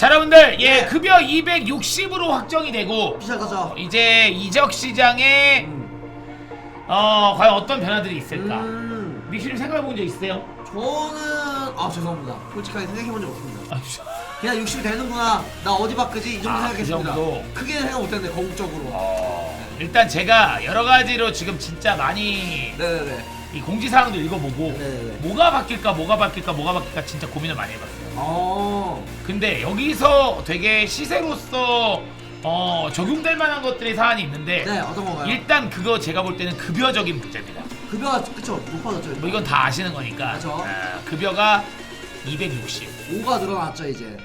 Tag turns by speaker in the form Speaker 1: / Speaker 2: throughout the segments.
Speaker 1: 자 여러분들 예
Speaker 2: 네.
Speaker 1: 급여 260으로 확정이 되고
Speaker 2: 시작하자.
Speaker 1: 이제 이적 시장에
Speaker 2: 음.
Speaker 1: 어 과연 어떤 변화들이 있을까?
Speaker 2: 음.
Speaker 1: 미슈님 생각해 본 적 있어요?
Speaker 2: 저는 아 죄송합니다. 솔직하게 생각해본 적 없습니다.
Speaker 1: 아, 씨.
Speaker 2: 그냥 60 되는구나. 나 어디 바꾸지 이 정도
Speaker 1: 아,
Speaker 2: 생각했습니다.
Speaker 1: 그 정도?
Speaker 2: 크게 생각 못했는데 거국적으로.
Speaker 1: 어, 일단 제가 여러 가지로 지금 진짜 많이
Speaker 2: 네네네.
Speaker 1: 이 공지사항도 읽어보고
Speaker 2: 네네네.
Speaker 1: 뭐가 바뀔까 뭐가 바뀔까 뭐가 바뀔까 진짜 고민을 많이 해봤어요.
Speaker 2: 어.
Speaker 1: 근데 여기서 되게 시세로서 어, 적용될 만한 것들이 사안이 있는데
Speaker 2: 네 어떤 건가요?
Speaker 1: 일단 그거 제가 볼 때는 급여적인 문제입니다.
Speaker 2: 급여가 그쵸 높아졌죠.
Speaker 1: 뭐 이건 다 아시는 거니까
Speaker 2: 그쵸.
Speaker 1: 어, 급여가 260,
Speaker 2: 5가 늘어났죠 이제.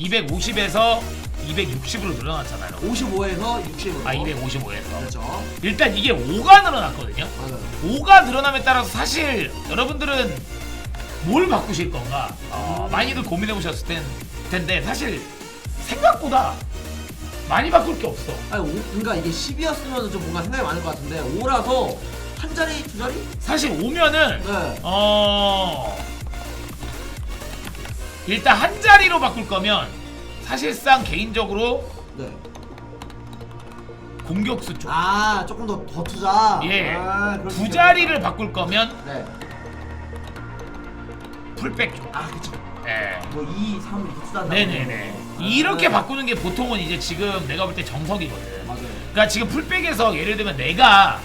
Speaker 1: 250에서 260으로 늘어났잖아요.
Speaker 2: 55에서 60으로.
Speaker 1: 아 255에서
Speaker 2: 그렇죠.
Speaker 1: 일단 이게 5가 늘어났거든요.
Speaker 2: 맞아요.
Speaker 1: 5가 늘어남에 따라서 사실 여러분들은 뭘 바꾸실 건가 어, 많이들 고민해 보셨을 텐- 텐데 사실 생각보다 많이 바꿀 게 없어.
Speaker 2: 아니 오, 그러니까 이게 10이었으면 좀 뭔가 생각이 많을 것 같은데 5라서 한 자리 두 자리?
Speaker 1: 사실 오면은
Speaker 2: 네.
Speaker 1: 어 일단 한 자리로 바꿀 거면 사실상 개인적으로
Speaker 2: 네.
Speaker 1: 공격수 쪽.
Speaker 2: 아 조금 더 더 투자.
Speaker 1: 예.
Speaker 2: 아, 그럴
Speaker 1: 수두
Speaker 2: 있겠다.
Speaker 1: 자리를 바꿀 거면
Speaker 2: 네.
Speaker 1: 풀백 쪽.
Speaker 2: 아 그쵸.
Speaker 1: 예.
Speaker 2: 뭐 2, 3 이렇게 투자.
Speaker 1: 네네네. 이렇게 바꾸는 게 보통은 이제 지금 내가 볼 때 정석이거든.
Speaker 2: 맞아요.
Speaker 1: 그러니까 지금 풀백에서 예를 들면 내가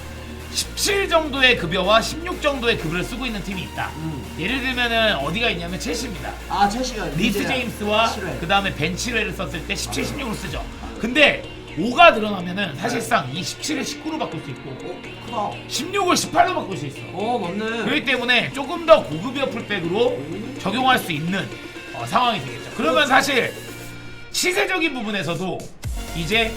Speaker 1: 17 정도의 급여와 16 정도의 급여를 쓰고 있는 팀이 있다.
Speaker 2: 음.
Speaker 1: 예를 들면은 어디가 있냐면 첼시입니다.
Speaker 2: 아 첼시가
Speaker 1: 리스
Speaker 2: 이제
Speaker 1: 제임스와. 그 다음에 벤치레를 썼을 때 17, 16으로 쓰죠. 근데 5가 늘어나면은 사실상 이 17을 19로 바꿀 수 있고
Speaker 2: 어 크다.
Speaker 1: 16을 18로 바꿀 수 있어.
Speaker 2: 어 맞네.
Speaker 1: 그렇기 때문에 조금 더 고급여 풀백으로 적용할 수 있는 어, 상황이 되겠죠. 그러면 사실 시세적인 부분에서도 이제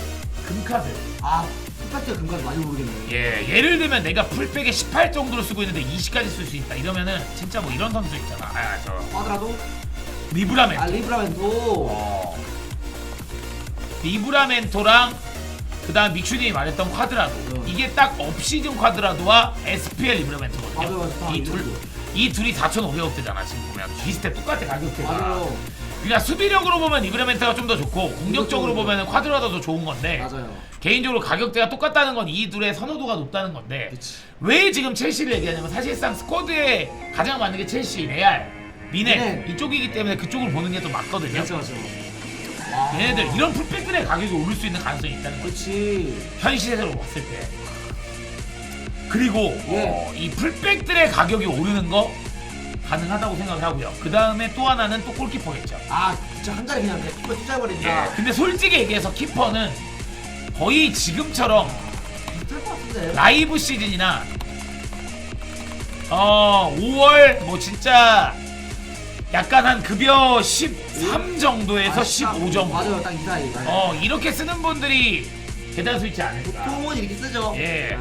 Speaker 1: 금카드
Speaker 2: 아 풀팩트 금까지 많이 모르겠네.
Speaker 1: 예, 예를 들면 내가 풀백에 18 정도를 쓰고 있는데 20까지 쓸 수 있다 이러면은 진짜 뭐 이런 선수 있잖아. 아, 저
Speaker 2: 하더라도
Speaker 1: 리브라멘.
Speaker 2: 아 리브라멘도
Speaker 1: 어. 리브라멘토랑 그 다음 믹슈님이 말했던 콰드라도
Speaker 2: 어.
Speaker 1: 이게 딱 업시즌 콰드라도와 SPL 리브라멘토거든요.
Speaker 2: 맞아요.
Speaker 1: 다이 둘.
Speaker 2: 이
Speaker 1: 둘이 4,500억대잖아 지금 보면 비슷해 똑같아 가격대가.
Speaker 2: 맞아요.
Speaker 1: 그러니까 수비력으로 보면 리브라멘토가 좀 더 좋고 공격적으로. 보면 콰드라도 더 좋은 건데
Speaker 2: 맞아요.
Speaker 1: 개인적으로 가격대가 똑같다는 건 이 둘의 선호도가 높다는 건데
Speaker 2: 그치.
Speaker 1: 왜 지금 첼시를 얘기하냐면 사실상 스쿼드에 가장 많은 게 첼시, 레알, 미네
Speaker 2: 미네.
Speaker 1: 이쪽이기 때문에 그쪽을 보는 게 더 맞거든요.
Speaker 2: 그렇죠 그렇죠. 와.
Speaker 1: 얘네들 이런 풀백들의 가격이 오를 수 있는 가능성이 있다는 거지
Speaker 2: 그렇지.
Speaker 1: 현 시세로 봤을 때 그리고
Speaker 2: 예.
Speaker 1: 어, 이 풀백들의 가격이 오르는 거 가능하다고 생각을 하고요 그 다음에 또 하나는 또 골키퍼겠죠
Speaker 2: 아 진짜 한 자리 그냥 키퍼 투자해버린다.
Speaker 1: 예. 근데 솔직히 얘기해서 키퍼는 거의 지금처럼
Speaker 2: 못할 것 같은데.
Speaker 1: 라이브 시즌이나 어 5월 뭐 진짜 약간 한 급여 13 정도에서
Speaker 2: 아,
Speaker 1: 15 정도
Speaker 2: 맞아요 딱 이 사이. 네.
Speaker 1: 어 이렇게 쓰는 분들이 대다수 있지 않을까
Speaker 2: 보통은 이렇게 쓰죠.
Speaker 1: 예.
Speaker 2: 네.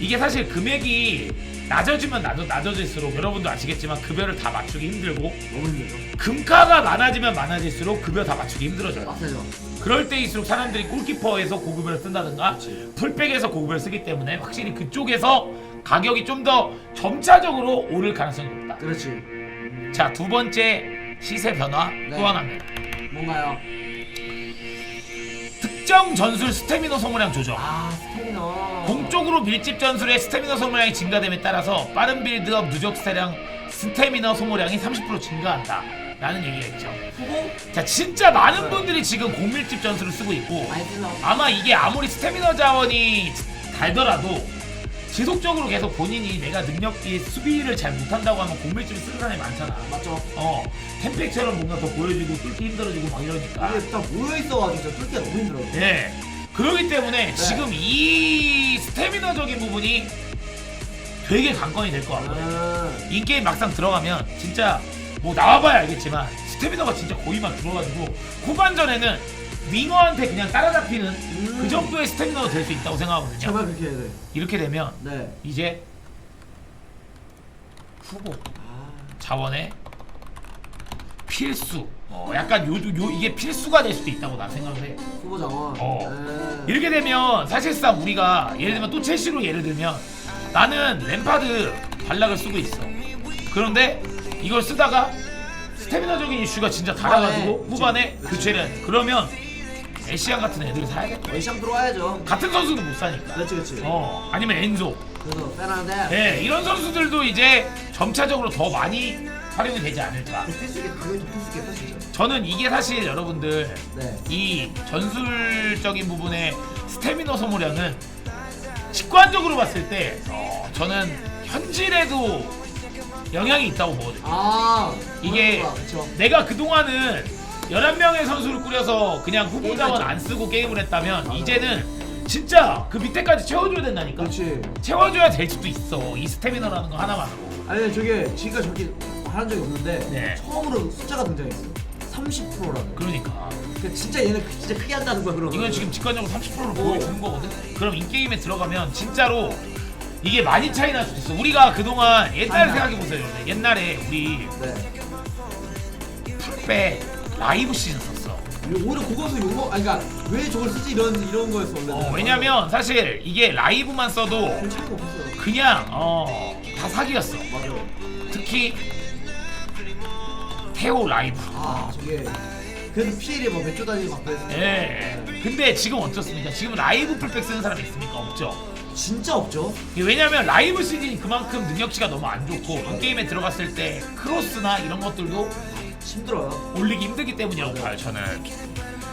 Speaker 1: 이게 사실 금액이 낮아지면 낮아, 낮아질수록 여러분도 아시겠지만 급여를 다 맞추기 힘들고
Speaker 2: 너무 힘들죠.
Speaker 1: 금가가 많아지면 많아질수록 급여 다 맞추기 힘들어져요
Speaker 2: 맞아요.
Speaker 1: 그럴 때일수록 사람들이 골키퍼에서 고급여를 쓴다든가. 풀백에서 고급여를 쓰기 때문에 확실히 그쪽에서 가격이 좀 더 점차적으로 오를 가능성이 높다
Speaker 2: 그렇지.
Speaker 1: 자 두 번째 시세 변화
Speaker 2: 네.
Speaker 1: 또 하나입니다
Speaker 2: 뭔가요?
Speaker 1: 특정 전술 스태미너 소모량 조정
Speaker 2: 아 스태미너.
Speaker 1: 공쪽으로 밀집 전술의 스태미너 소모량이 증가됨에 따라서 빠른 빌드업 누적 스태량 스태미너 소모량이 30% 증가한다. 라는 얘기가 있죠.
Speaker 2: 후보
Speaker 1: 자, 진짜 많은
Speaker 2: 네.
Speaker 1: 분들이 지금 공밀집 전술을 쓰고 있고
Speaker 2: 많이 쓰나?
Speaker 1: 아마 이게 아무리 스태미너 자원이 달더라도 지속적으로 계속 본인이 내가 능력이 수비를 잘 못한다고 하면 공밀집을 쓰는 사람이 많잖아.
Speaker 2: 맞죠.
Speaker 1: 어, 템팩처럼 뭔가 더 보여지고 뚫기 힘들어지고 막 이러니까.
Speaker 2: 이게 딱 모여 있어가지고 진짜 뚫기가 너무 힘들어요.
Speaker 1: 네. 그렇기 때문에 지금 이 스태미너적인 부분이 되게 관건이 될 것 같거든요.
Speaker 2: 아,
Speaker 1: 인게임 막상 들어가면 진짜 뭐 나와봐야 알겠지만 스태미너가 진짜 거의 막 들어가지고 후반전에는 윙어한테 그냥 따라잡히는
Speaker 2: 음.
Speaker 1: 그 정도의 스태미너가 될수 있다고 생각하거든요.
Speaker 2: 정말 그렇게 해야 돼.
Speaker 1: 이렇게 되면
Speaker 2: 네.
Speaker 1: 이제 후보
Speaker 2: 아,
Speaker 1: 자원의 필수 어, 약간 요, 요 이게 필수가 될 수도 있다고 나 생각을 해.
Speaker 2: 후보 장원.
Speaker 1: 어.
Speaker 2: 네.
Speaker 1: 이렇게 되면 사실상 우리가 예를 들면 또 첼시로 예를 들면 나는 램파드 발락을 쓰고 있어. 그런데 이걸 쓰다가 스태미나적인 이슈가 진짜 달아가지고
Speaker 2: 후반에.
Speaker 1: 교체를 그러면 에시안 같은 애들이 사야겠다.
Speaker 2: 외상 들어와야죠.
Speaker 1: 같은 선수는 못 사니까.
Speaker 2: 그렇지 그렇지.
Speaker 1: 어 아니면 엔조.
Speaker 2: 그래서 페르난데
Speaker 1: 네 이런 선수들도 이제 점차적으로 더 많이 활용이 되지 않을까.
Speaker 2: 필수겠다 진짜.
Speaker 1: 저는 이게 사실 여러분들
Speaker 2: 네.
Speaker 1: 이 전술적인 부분의 스태미너 소모량은 직관적으로 봤을 때 어, 저는 현질에도 영향이 있다고 보거든요.
Speaker 2: 아
Speaker 1: 이게
Speaker 2: 그렇죠.
Speaker 1: 내가 그동안은 11명의 선수를 꾸려서 그냥 후보 자원
Speaker 2: 게임하죠.
Speaker 1: 안 쓰고 게임을 했다면 이제는 진짜 그 밑에까지 채워줘야 된다니까.
Speaker 2: 그렇지.
Speaker 1: 채워줘야 될 수도 있어. 이 스태미너라는 거 하나만으로.
Speaker 2: 아니 저게 지금까지 저렇게 하는 적이 없는데
Speaker 1: 네.
Speaker 2: 처음으로 숫자가 등장했어요. 30%라는.
Speaker 1: 그러니까.
Speaker 2: 그 진짜 얘는 진짜 크게 한다는 거야 그러면.
Speaker 1: 이건 지금 직관적으로 30%를
Speaker 2: 어.
Speaker 1: 보여주는 거거든. 그럼 인게임에 들어가면 진짜로 이게 많이 차이 날 수도 있어. 우리가 그동안 옛날
Speaker 2: 맞아.
Speaker 1: 생각해 보세요. 옛날에 우리
Speaker 2: 네.
Speaker 1: 풀백 라이브 시즌 썼어.
Speaker 2: 오히려 그것을 용어 아니 그러니까 왜 저걸 쓰지 이런 이런 거였어 원래.
Speaker 1: 어, 왜냐면 사실 이게 라이브만 써도
Speaker 2: 별 차이가 없었어요.
Speaker 1: 그냥 어, 다 사기였어.
Speaker 2: 맞아.
Speaker 1: 특히 태오 라이브.
Speaker 2: 아 저게 그래도 PL이 뭐 몇조 단위 막 그랬어.
Speaker 1: 예. 근데 지금 어떻습니까? 지금 라이브 풀백 쓰는 사람 있습니까? 없죠.
Speaker 2: 진짜 없죠.
Speaker 1: 이게 왜냐면 라이브 시즌이 그만큼 능력치가 너무 안 좋고 이 게임에 들어갔을 때 크로스나 이런 것들도
Speaker 2: 힘들어요.
Speaker 1: 올리기 힘들기 때문이라고 봐요 저는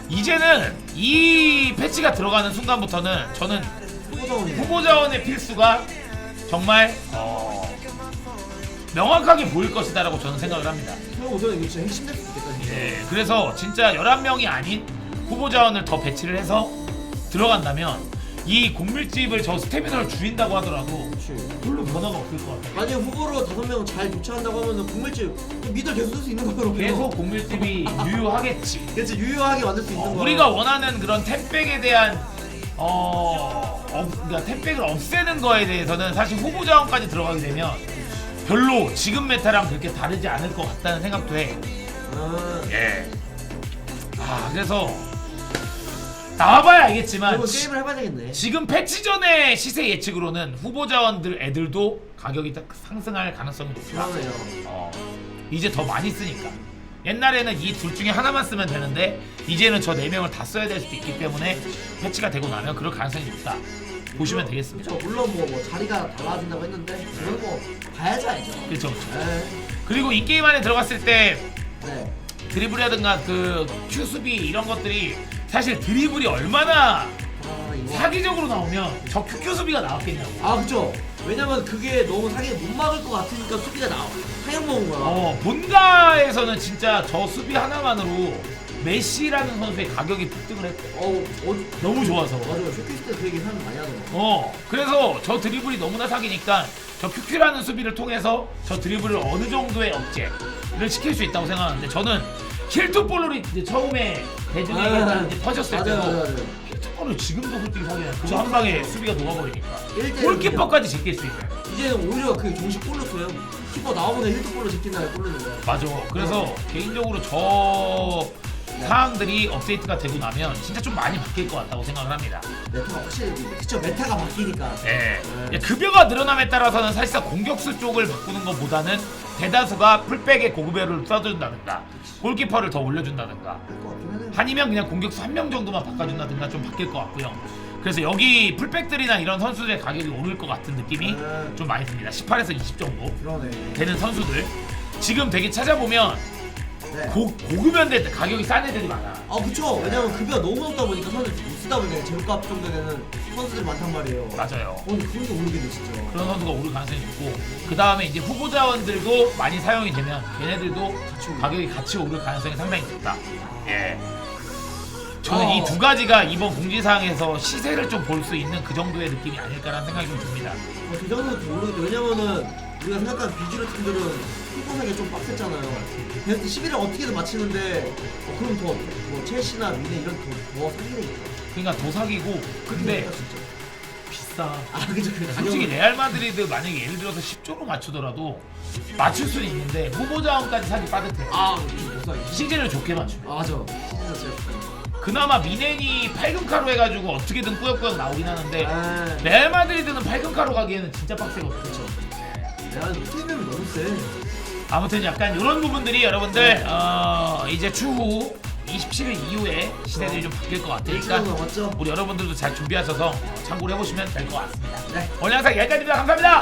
Speaker 1: 이제는 이 패치가 들어가는 순간부터는 저는
Speaker 2: 후보자원이.
Speaker 1: 후보 자원의 필수가 정말 어, 명확하게 보일 것이다 라고 저는 생각을 합니다
Speaker 2: 형 우선 이거 진짜 핵심 될수 있겠다.
Speaker 1: 예, 그래서 진짜 11명이 아닌 후보 자원을 더 배치를 해서 들어간다면 이 공밀집을 저 스태미너를 줄인다고 하더라도. 별로 변화가 없을 것 같아요
Speaker 2: 만약에 후보로 다섯 명 잘 교체한다고 하면은 국물집 미들 계속 쓸 수 있는 거로
Speaker 1: 계속 공밀집이 유효하겠지
Speaker 2: 그렇지 유효하게 만들 수 있는
Speaker 1: 어,
Speaker 2: 거.
Speaker 1: 우리가 원하는 그런 템백에 대한 어, 어 그러니까 템백을 없애는 거에 대해서는 사실 후보 자원까지 들어가게 되면 별로 지금 메타랑 그렇게 다르지 않을 것 같다는 생각도 해.
Speaker 2: 아,
Speaker 1: 예. 아 그래서 나와봐야 알겠지만 지,
Speaker 2: 게임을 해봐야 되겠네.
Speaker 1: 지금 패치 전에 시세 예측으로는 후보 자원들 애들도 가격이 딱 상승할 가능성이 높다.
Speaker 2: 그러네요.
Speaker 1: 어, 이제 더 많이 쓰니까. 옛날에는 이 둘 중에 하나만 쓰면 되는데 이제는 저 네 명을 다 써야 될 수도 있기 때문에 패치가 되고 나면 그럴 가능성이 높다. 보시면 되겠습니다.
Speaker 2: 그렇죠. 물론 뭐, 뭐 자리가 달라진다고 했는데 그건 뭐 봐야지 알죠.
Speaker 1: 그렇죠. 그렇죠.
Speaker 2: 네.
Speaker 1: 그리고 이 게임 안에 들어갔을 때
Speaker 2: 네.
Speaker 1: 드리블이라든가 그 Q 수비 이런 것들이 사실 드리블이 얼마나
Speaker 2: 아 이거.
Speaker 1: 사기적으로 나오면 저 Q 수비가 나왔겠냐고.
Speaker 2: 아 그죠. 왜냐면 그게 너무 사기 못 막을 것 같으니까 수비가 나와. 타격 먹은 거야.
Speaker 1: 어, 본가에서는 진짜 저 수비 하나만으로 메시라는 선수의 가격이 폭등을 했대.
Speaker 2: 어, 어,
Speaker 1: 너무 좋아서.
Speaker 2: 맞아요. 쇼케이스 때 그 얘기 사람 많이 하더라고.
Speaker 1: 어, 그래서 저 드리블이 너무나 사기니까 저 큐큐라는 수비를 통해서 저 드리블을 어느 정도의 억제를 시킬 수 있다고 생각하는데 저는 힐투볼로 이제 처음에 대중에게
Speaker 2: 아,
Speaker 1: 이제 터졌을
Speaker 2: 맞아요,
Speaker 1: 때도
Speaker 2: 맞아요, 맞아요.
Speaker 1: 힐투볼을 지금도 솔직히 사기야. 그거 한 방에 수비가 녹아버리니까.
Speaker 2: 일대
Speaker 1: 골키퍼까지 제낄 수 있는.
Speaker 2: 이제는 오히려 그게 정식 골로 써요. 키퍼 나오면 헤드볼로 제낀 다음에 골 넣는 거야.
Speaker 1: 맞아. 그래서 개인적으로 저 사항들이 업데이트가 되고 나면 진짜 좀 많이 바뀔 것 같다고 생각을 합니다.
Speaker 2: 메타가 확실히 그쵸 메타가 바뀌니까.
Speaker 1: 예.
Speaker 2: 네.
Speaker 1: 급여가 늘어남에 따라서는 사실상 공격수 쪽을 바꾸는 것보다는 대다수가 풀백에 고급여를 써준다든가 골키퍼를 더 올려준다든가
Speaker 2: 할것.
Speaker 1: 아니면 그냥 공격수 한 명 정도만 바꿔준다든가 좀 바뀔 것 같고요. 그래서 여기 풀백들이나 이런 선수들의 가격이 오를 것 같은 느낌이
Speaker 2: 네.
Speaker 1: 좀 많이 듭니다. 18에서 20 정도
Speaker 2: 그러네.
Speaker 1: 되는 선수들 지금 되게 찾아보면
Speaker 2: 네.
Speaker 1: 고, 고급연대 가격이 싼 애들이 많아.
Speaker 2: 아 그쵸. 왜냐면 급여가 너무 높다 보니까 선수들 못 쓰다 보니까 제로값 정도 되는 선수들이 많단 말이에요.
Speaker 1: 맞아요.
Speaker 2: 어, 근데 그런 게 모르겠네 진짜.
Speaker 1: 그런 선수가 오를 가능성이 높고 그 다음에 이제 후보 자원들도 많이 사용이 되면 걔네들도 가격이 같이 오를 가능성이 상당히 높다. 예. 저는
Speaker 2: 어.
Speaker 1: 이 두 가지가 이번 공지사항에서 시세를 좀 볼 수 있는 그 정도의 느낌이 아닐까라는 생각이 좀 듭니다.
Speaker 2: 어, 그 정도는 모르겠는데 왜냐면은 우리가 생각하는 비주류 팀들은 피부색이 좀 빡셌잖아요. 그래서 11을 어떻게든 맞히는데 어, 그럼 더 뭐 첼시나 미네 이런 더, 더 사기니까.
Speaker 1: 그러니까 더 사기고 근데
Speaker 2: 진짜.
Speaker 1: 비싸.
Speaker 2: 아 그죠 그
Speaker 1: 솔직히
Speaker 2: 가격은-
Speaker 1: 레알 마드리드 만약에 예를 들어서 10조로 맞추더라도 맞출 수는 있는데 후보 자원까지 사기 빠듯해.
Speaker 2: 아, 못 사기.
Speaker 1: 시즌을 좋게 맞추면.
Speaker 2: 아 맞아. 시즌 자체가.
Speaker 1: 그나마 미넨이 8금카로 해가지고 어떻게든 꾸역꾸역 나오긴 하는데
Speaker 2: 아,
Speaker 1: 레알 마드리드는 8금카로 가기에는 진짜 빡세거든.
Speaker 2: 그렇 죠. 내가 팀이 너무 세.
Speaker 1: 아무튼 약간 이런 부분들이 여러분들 어, 이제 추후 27일 이후에 시대들이 좀 바뀔 것 같으니까
Speaker 2: 남았죠?
Speaker 1: 우리 여러분들도 잘 준비하셔서 참고를 해보시면 될 것 같습니다.
Speaker 2: 네.
Speaker 1: 오늘 영상 여기까지입니다. 감사합니다.